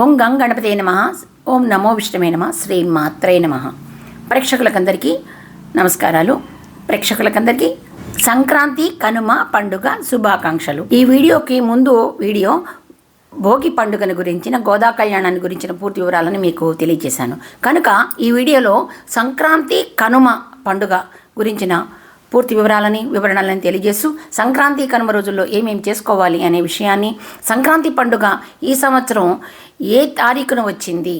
ఓం గం గణపతే నమ. ఓం నమో విష్ణువే నమ. శ్రీ మాత్రే నమ. ప్రేక్షకులకందరికీ నమస్కారాలు. ప్రేక్షకులకందరికీ సంక్రాంతి కనుమ పండుగ శుభాకాంక్షలు. ఈ వీడియోకి ముందు వీడియో భోగి పండుగను గురించిన గోదా కళ్యాణాన్ని గురించిన పూర్తి వివరాలను మీకు తెలియజేశాను. కనుక ఈ వీడియోలో సంక్రాంతి కనుమ పండుగ గురించిన పూర్తి వివరాలని వివరణలను తెలియజేస్తూ సంక్రాంతి కనుమ రోజుల్లో ఏమేమి చేసుకోవాలి అనే విషయాన్ని సంక్రాంతి పండుగ ఈ సంవత్సరం ఏ తారీఖున వచ్చింది?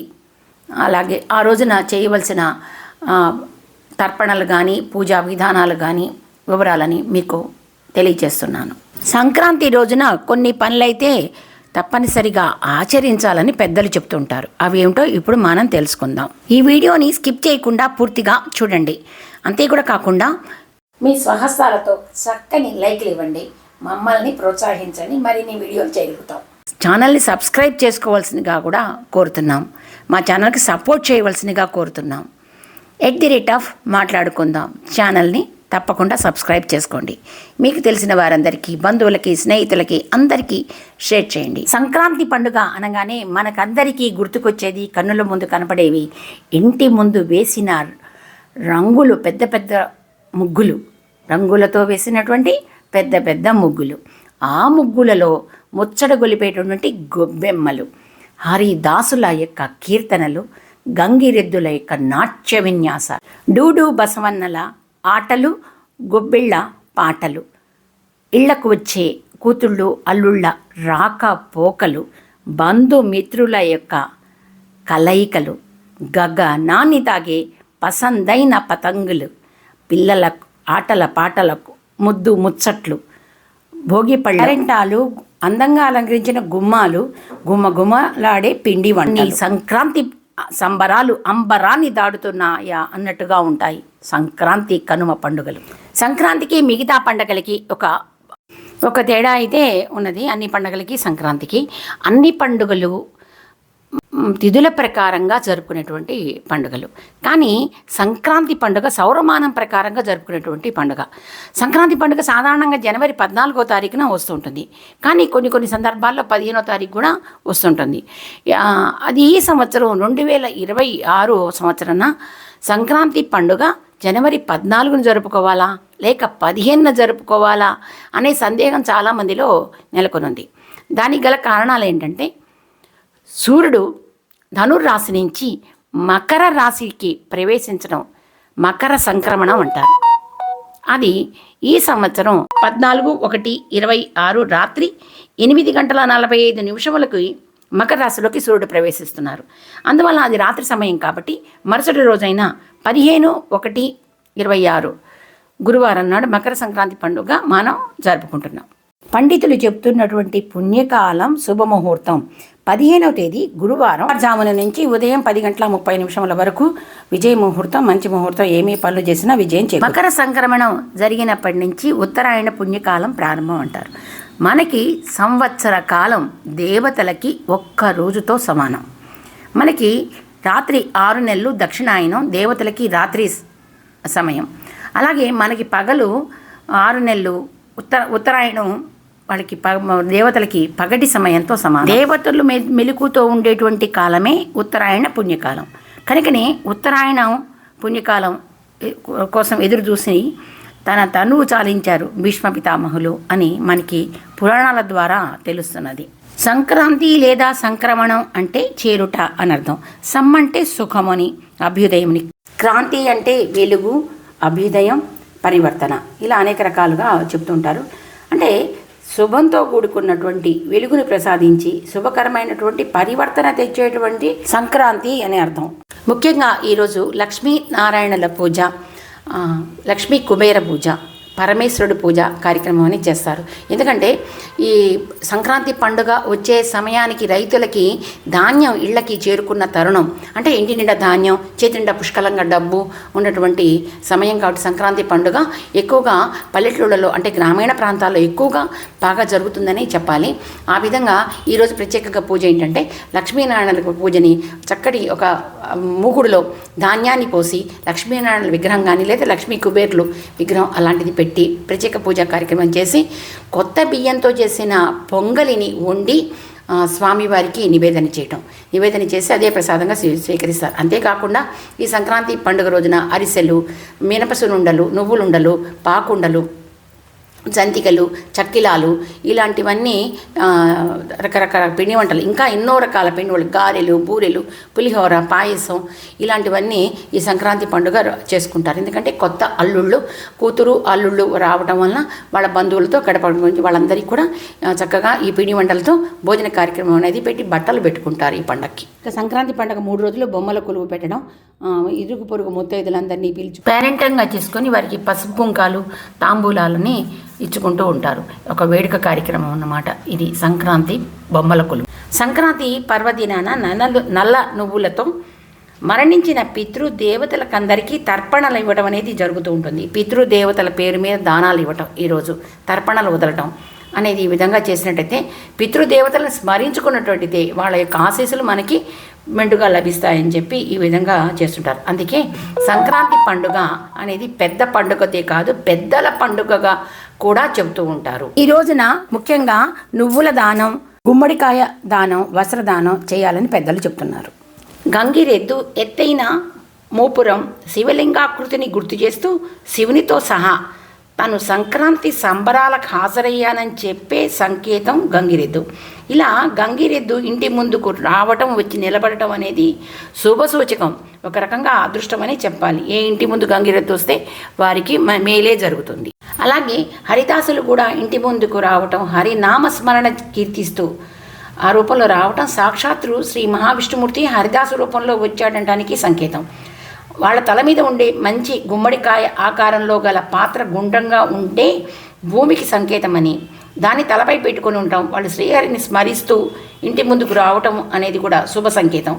అలాగే ఆ రోజున చేయవలసిన తర్పణలు కానీ పూజా విధానాలు కానీ వివరాలని మీకు తెలియజేస్తున్నాను. సంక్రాంతి రోజున కొన్ని పనులైతే తప్పనిసరిగా ఆచరించాలని పెద్దలు చెప్తుంటారు. అవి ఏమిటో ఇప్పుడు మనం తెలుసుకుందాం. ఈ వీడియోని స్కిప్ చేయకుండా పూర్తిగా చూడండి. అంతే కూడా కాకుండా మీ స్వహస్తాలతో చక్కని లైక్లు ఇవ్వండి. మమ్మల్ని ప్రోత్సహించండి. మరిన్ని వీడియోలు చేయగలుగుతాం ఛానల్ని సబ్స్క్రైబ్ చేసుకోవాల్సిందిగా కూడా కోరుతున్నాం. మా ఛానల్కి సపోర్ట్ చేయవలసిందిగా కోరుతున్నాం. ఎట్ ది రేట్ ఆఫ్ మాట్లాడుకుందాం. ఛానల్ని తప్పకుండా సబ్స్క్రైబ్ చేసుకోండి. మీకు తెలిసిన వారందరికీ బంధువులకి స్నేహితులకి అందరికీ షేర్ చేయండి. సంక్రాంతి పండుగ అనగానే మనకందరికీ గుర్తుకొచ్చేది కన్నుల ముందు కనపడేవి. ఇంటి ముందు వేసిన రంగులు పెద్ద పెద్ద ముగ్గులు. రంగులతో వేసినటువంటి పెద్ద పెద్ద ముగ్గులు. ఆ ముగ్గులలో ముచ్చట గొలిపేటటువంటి గొబ్బెమ్మలు. హరిదాసుల యొక్క కీర్తనలు గంగిరెద్దుల యొక్క నాట్య విన్యాసాలు. డూడు బసవన్నల ఆటలు గొబ్బిళ్ళ పాటలు. ఇళ్ళకు వచ్చే కూతుళ్ళు అల్లుళ్ళ రాక పోకలు బంధుమిత్రుల యొక్క కలయికలు గగ నాని తాగే పసందైన పతంగులు పిల్లల ఆటల పాటలకు ముద్దు ముచ్చట్లు భోగి పళ్ళెంటాలు అందంగా అలంకరించిన గుమ్మాలు గుమ్మ గుమ్మలాడే పిండి వంటి సంక్రాంతి సంబరాలు అంబరాన్ని దాడుతున్నాయా అన్నట్టుగా ఉంటాయి సంక్రాంతి కనుమ పండుగలు. సంక్రాంతికి మిగతా పండగలకి ఒక ఒక తేడా అయితే ఉన్నది. అన్ని పండుగలకి సంక్రాంతికి అన్ని పండుగలు తిథుల ప్రకారంగా జరుపుకునేటువంటి పండుగలు. కానీ సంక్రాంతి పండుగ సౌరమానం ప్రకారంగా జరుపుకునేటువంటి పండుగ. సంక్రాంతి పండుగ సాధారణంగా జనవరి పద్నాలుగో తారీఖున వస్తుంటుంది కానీ కొన్ని కొన్ని సందర్భాల్లో పదిహేనో తారీఖు కూడా వస్తుంటుంది అది ఈ సంవత్సరం రెండు వేల ఇరవై ఆరు సంవత్సరాన సంక్రాంతి పండుగ జనవరి పద్నాలుగున జరుపుకోవాలా? లేక పదిహేనున జరుపుకోవాలా? అనే సందేహం చాలామందిలో నెలకొనుంది. దానికి గల కారణాలు ఏంటంటే సూర్యుడు ధనుర్రాశి నుంచి మకర రాశికి ప్రవేశించడం మకర సంక్రమణం అంటారు. అది ఈ సంవత్సరం పద్నాలుగు ఒకటి ఇరవై ఆరు రాత్రి ఎనిమిది గంటల నలభై ఐదు నిమిషములకి మకర రాశిలోకి సూర్యుడు ప్రవేశిస్తున్నారు. అందువల్ల అది రాత్రి సమయం కాబట్టి మరుసటి రోజైన పదిహేను ఒకటి ఇరవై ఆరు గురువారం నాడు మకర సంక్రాంతి పండుగ మనం జరుపుకుంటున్నాం. పండితులు చెప్తున్నటువంటి పుణ్యకాలం శుభముహూర్తం. పదిహేనవ తేదీ గురువారం. జామున నుంచి ఉదయం పది గంటల ముప్పై నిమిషముల వరకు విజయ ముహూర్తం మంచి ముహూర్తం ఏమీ పనులు చేసినా విజయం చేయ మకర సంక్రమణం జరిగినప్పటి నుంచి ఉత్తరాయణ పుణ్యకాలం ప్రారంభం అంటారు. మనకి సంవత్సర కాలం దేవతలకి ఒక్క రోజుతో సమానం. మనకి రాత్రి ఆరు నెలలు దక్షిణాయనం దేవతలకి రాత్రి సమయం. అలాగే మనకి పగలు ఆరు నెలలు ఉత్తర ఉత్తరాయణం వాళ్ళకి ప దేవతలకి పగటి సమయంతో సమానం. దేవతలు మె మెలుకుతో ఉండేటువంటి కాలమే ఉత్తరాయణ పుణ్యకాలం. కనుకనే ఉత్తరాయణం పుణ్యకాలం కోసం ఎదురు చూసి తన తనువు చాలించారు భీష్మ పితామహులు అని మనకి పురాణాల ద్వారా తెలుస్తున్నది. సంక్రాంతి లేదా సంక్రమణం అంటే చేరుట అని అర్థం. సమ్ అంటే సుఖమని అభ్యుదయంని క్రాంతి అంటే వెలుగు అభ్యుదయం పరివర్తన. ఇలా అనేక రకాలుగా చెప్తుంటారు. అంటే శుభంతో కూడుకున్నటువంటి వెలుగుని ప్రసాదించి శుభకరమైనటువంటి పరివర్తన తెచ్చేటువంటి సంక్రాంతి అని అర్థం. ముఖ్యంగా ఈరోజు లక్ష్మీ నారాయణల పూజ లక్ష్మీ కుబేర పూజ. పరమేశ్వరుడు పూజ కార్యక్రమం అని చేస్తారు. ఎందుకంటే ఈ సంక్రాంతి పండుగ వచ్చే సమయానికి రైతులకి ధాన్యం ఇళ్ళకి చేరుకున్న తరుణం అంటే ఇంటి నిండా ధాన్యం చేతి నిండా పుష్కలంగా డబ్బు ఉన్నటువంటి సమయం కాబట్టి సంక్రాంతి పండుగ ఎక్కువగా పల్లెటూళ్ళలో అంటే గ్రామీణ ప్రాంతాల్లో ఎక్కువగా బాగా జరుగుతుందని చెప్పాలి. ఆ విధంగా ఈరోజు ప్రత్యేకంగా పూజ ఏంటంటే లక్ష్మీనారాయణల పూజని చక్కటి ఒక మూగుడులో ధాన్యాన్ని పోసి లక్ష్మీనారాయణ విగ్రహం కానీ లేదా లక్ష్మీ కుబేర్లు విగ్రహం అలాంటిది పెట్టి ప్రత్యేక పూజా కార్యక్రమం చేసి కొత్త బియ్యంతో చేసిన పొంగలిని వండి స్వామివారికి నివేదన చేయటం. నివేదన చేసి అదే ప్రసాదంగా స్వీకరిస్తారు. అంతేకాకుండా ఈ సంక్రాంతి పండుగ రోజున అరిసెలు మినపసునుండలు నువ్వులుండలు పాకుండలు జంతికలు చక్కిలాలు ఇలాంటివన్నీ రకరకాల పిండి వంటలు ఇంకా ఎన్నో రకాల పిండి వంటలు గారెలు బూరెలు పులిహోర పాయసం ఇలాంటివన్నీ ఈ సంక్రాంతి పండుగ చేసుకుంటారు. ఎందుకంటే కొత్త అల్లుళ్ళు కూతురు అల్లుళ్ళు రావడం వలన వాళ్ళ బంధువులతో గడపడం వాళ్ళందరికీ కూడా చక్కగా ఈ పిండి వంటలతో భోజన కార్యక్రమం అనేది పెట్టి బట్టలు పెట్టుకుంటారు ఈ పండగకి సంక్రాంతి పండుగ మూడు రోజులు బొమ్మల కొలువు పెట్టడం ఇరుగు పొరుగు ముత్తైదులందరినీ పిలిచి పేరెంటంగా చేసుకొని వారికి పసుపు కుంకాలు తాంబూలాలని ఇచ్చుకుంటూ ఉంటారు. ఒక వేడుక కార్యక్రమం అన్నమాట. ఇది సంక్రాంతి బొమ్మల కొలువు. సంక్రాంతి పర్వదినాన నన్నలు నల్ల నువ్వులతో మరణించిన పితృదేవతలకందరికీ తర్పణలు ఇవ్వడం అనేది జరుగుతూ ఉంటుంది. పితృదేవతల పేరు మీద దానాలు ఇవ్వటం ఈరోజు తర్పణలు వదలటం అనేది ఈ విధంగా చేసినట్టయితే పితృదేవతలను స్మరించుకున్నటువంటిదే వాళ్ళ యొక్క ఆశీస్సులు మనకి మెండుగా లభిస్తాయని చెప్పి ఈ విధంగా చేస్తుంటారు. అందుకే సంక్రాంతి పండుగ అనేది పెద్ద పండుగతే కాదు పెద్దల పండుగగా కూడా చెబుతూ ఉంటారు. ఈ రోజున ముఖ్యంగా నువ్వుల దానం గుమ్మడికాయ దానం వస్త్రదానం చేయాలని పెద్దలు చెప్తున్నారు. గంగిరెద్దు ఎత్తైన మోపురం శివలింగాకృతిని గుర్తు చేస్తూ శివునితో సహా తను సంక్రాంతి సంబరాలకు హాజరయ్యానని చెప్పే సంకేతం గంగిరెద్దు. ఇలా గంగిరెద్దు ఇంటి ముందుకు రావటం వచ్చి నిలబడటం అనేది శుభసూచకం ఒక రకంగా అదృష్టమని చెప్పాలి. ఏ ఇంటి ముందు గంగిరెద్దు వస్తే వారికి మ- మేలే జరుగుతుంది. అలాగే హరిదాసులు కూడా ఇంటి ముందుకు రావటం హరినామస్మరణ కీర్తిస్తూ ఆ రూపంలో రావటం సాక్షాత్తు శ్రీ మహావిష్ణుమూర్తి హరిదాసు రూపంలో వచ్చాడటానికి సంకేతం. వాళ్ళ తల మీద ఉండే మంచి గుమ్మడికాయ ఆకారంలో గల పాత్ర గుండ్రంగా ఉంటే భూమికి సంకేతమని దాన్ని తలపై పెట్టుకొని ఉంటాం. వాళ్ళు శ్రీహరిని స్మరిస్తూ ఇంటి ముందుకు రావటం అనేది కూడా శుభ సంకేతం.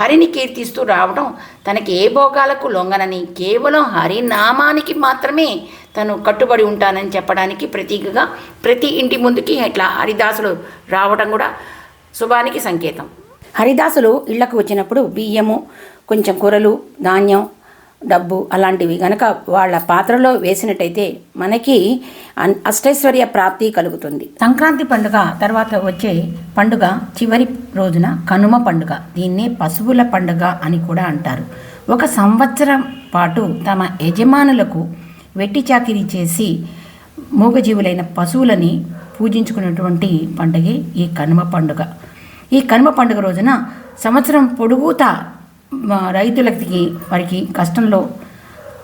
హరిని కీర్తిస్తూ రావడం తనకి ఏ భోగాలకు లొంగనని కేవలం హరినామానికి మాత్రమే తను కట్టుబడి ఉంటానని చెప్పడానికి ప్రతీకగా ప్రతి ఇంటి ముందుకి ఇట్లా హరిదాసులు రావడం కూడా శుభానికి సంకేతం. హరిదాసులు ఇళ్ళకు వచ్చినప్పుడు బియ్యము కొంచెం కూరలు ధాన్యం డబ్బు అలాంటివి. గనక వాళ్ళ పాత్రలో వేసినట్టయితే మనకి అన్- అష్టైశ్వర్య ప్రాప్తి కలుగుతుంది. సంక్రాంతి పండుగ తర్వాత వచ్చే పండుగ చివరి రోజున కనుమ పండుగ. దీన్నే పశువుల పండుగ అని కూడా అంటారు. ఒక సంవత్సరం పాటు తమ యజమానులకు వెట్టి చాకిరీ చేసి మూగజీవులైన పశువులని పూజించుకున్నటువంటి పండుగే ఈ కనుమ పండుగ. ఈ కనుమ పండుగ రోజున సంవత్సరం పొడుగుతా రైతులకి వారికి కష్టంలో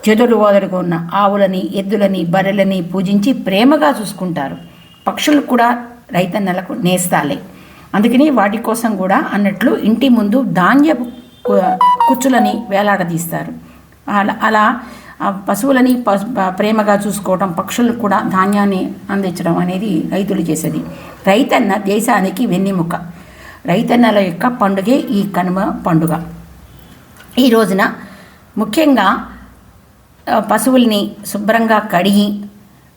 చెదురు ఉన్న ఆవులని ఎద్దులని బర్రెలని పూజించి ప్రేమగా చూసుకుంటారు. పక్షులు కూడా రైతన్నలకు నేస్తాలే. అందుకని వాటి కోసం కూడా అన్నట్లు ఇంటి ముందు ధాన్యపు కుచ్చులని వేలాడదీస్తారు. అలా అలా పశువులని ప- ప్రేమగా చూసుకోవడం పక్షులకు కూడా ధాన్యాన్ని అందించడం అనేది రైతులు చేసేది. రైతన్న దేశానికి వెన్నెముక. రైతన్నల యొక్క పండుగే ఈ కనుమ పండుగ. ఈ రోజున ముఖ్యంగా పశువుల్ని శుభ్రంగా కడిగి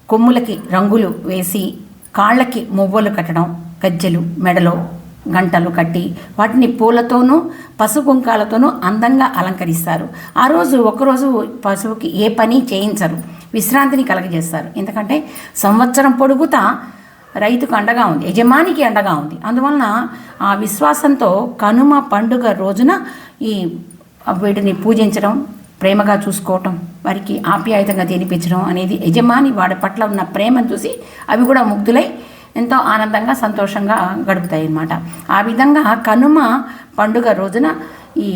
కొమ్ములకి రంగులు వేసి కాళ్ళకి మువ్వలు కట్టడం గజ్జెలు మెడలో గంటలు కట్టి వాటిని పూలతోనూ పశు కుంకాలతోనూ అందంగా అలంకరిస్తారు. ఆ రోజు ఒకరోజు పశువుకి ఏ పని చేయించరు. విశ్రాంతిని కలగజేస్తారు. ఎందుకంటే సంవత్సరం పొడుగుతా రైతుకు అండగా ఉంది యజమానికి అండగా ఉంది. అందువలన ఆ విశ్వాసంతో కనుమ పండుగ రోజున ఈ వీటిని పూజించడం ప్రేమగా చూసుకోవటం వారికి ఆప్యాయతంగా తినిపించడం అనేది యజమాని వాడి పట్ల ఉన్న ప్రేమను చూసి అవి కూడా ముగ్ధులై ఎంతో ఆనందంగా సంతోషంగా గడుపుతాయి అన్నమాట ఆ విధంగా కనుమ పండుగ రోజున ఈ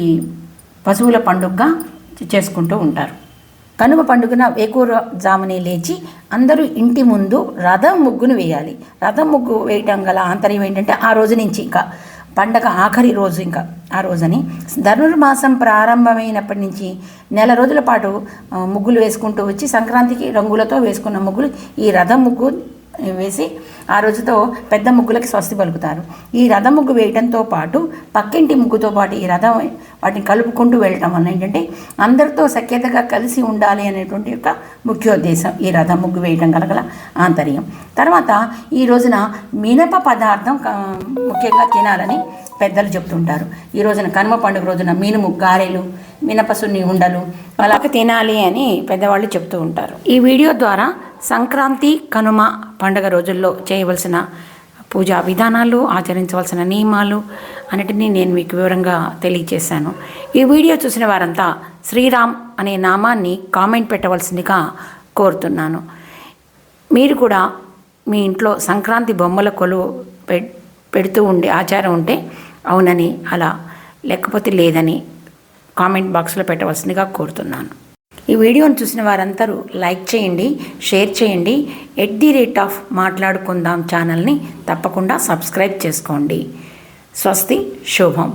పశువుల పండుగగా చేసుకుంటూ ఉంటారు. కనుమ పండుగన వేకూర జామునే లేచి అందరూ ఇంటి ముందు రథం ముగ్గును వేయాలి. రథం ముగ్గు వేయటం గల ఆంతర్యం ఏంటంటే ఆ రోజు నుంచి ఇంకా పండగ ఆఖరి రోజు ఇంకా ఆ రోజని. ధనుర్మాసం ప్రారంభమైనప్పటి నుంచి నెల రోజుల పాటు ముగ్గులు వేసుకుంటూ వచ్చి సంక్రాంతికి రంగులతో వేసుకున్న ముగ్గులు ఈ రథం ముగ్గు వేసి ఆ రోజుతో పెద్ద ముగ్గులకి స్వస్తి పలుకుతారు. ఈ రథం ముగ్గు వేయడంతో పాటు పక్కింటి ముగ్గుతో పాటు ఈ రథం వాటిని కలుపుకుంటూ వెళ్ళటం అన్న ఏంటంటే అందరితో సఖ్యతగా కలిసి ఉండాలి అనేటువంటి యొక్క ముఖ్యోద్దేశం. ఈ రథం ముగ్గు వేయటం కలగల ఆంతర్యం. తర్వాత ఈ రోజున మినప పదార్థం ముఖ్యంగా తినాలని పెద్దలు చెప్తుంటారు. ఈ రోజున కనుమ పండుగ రోజున మినుము గారెలు మినపసున్ని ఉండలు అలాగ తినాలి అని పెద్దవాళ్ళు చెప్తూ ఉంటారు. ఈ వీడియో ద్వారా సంక్రాంతి కనుమ పండుగ రోజుల్లో చేయవలసిన పూజా విధానాలు ఆచరించవలసిన నియమాలు అన్నిటినీ నేను మీకు వివరంగా తెలియజేశాను ఈ వీడియో చూసిన వారంతా శ్రీరామ్ అనే నామాన్ని కామెంట్ పెట్టవలసిందిగా కోరుతున్నాను. మీరు కూడా మీ ఇంట్లో సంక్రాంతి బొమ్మల కొలువు పె పెడుతూ ఉండే ఆచారం ఉంటే అవునని అలా లేకపోతే లేదని కామెంట్ బాక్స్లో పెట్టవలసిందిగా కోరుతున్నాను. ఈ వీడియోను చూసిన వారందరూ లైక్ చేయండి షేర్ చేయండి. ఎట్ ది రేట్ ఆఫ్ మాట్లాడుకుందాం ఛానల్ని తప్పకుండా సబ్స్క్రైబ్ చేసుకోండి. స్వస్తి శుభం.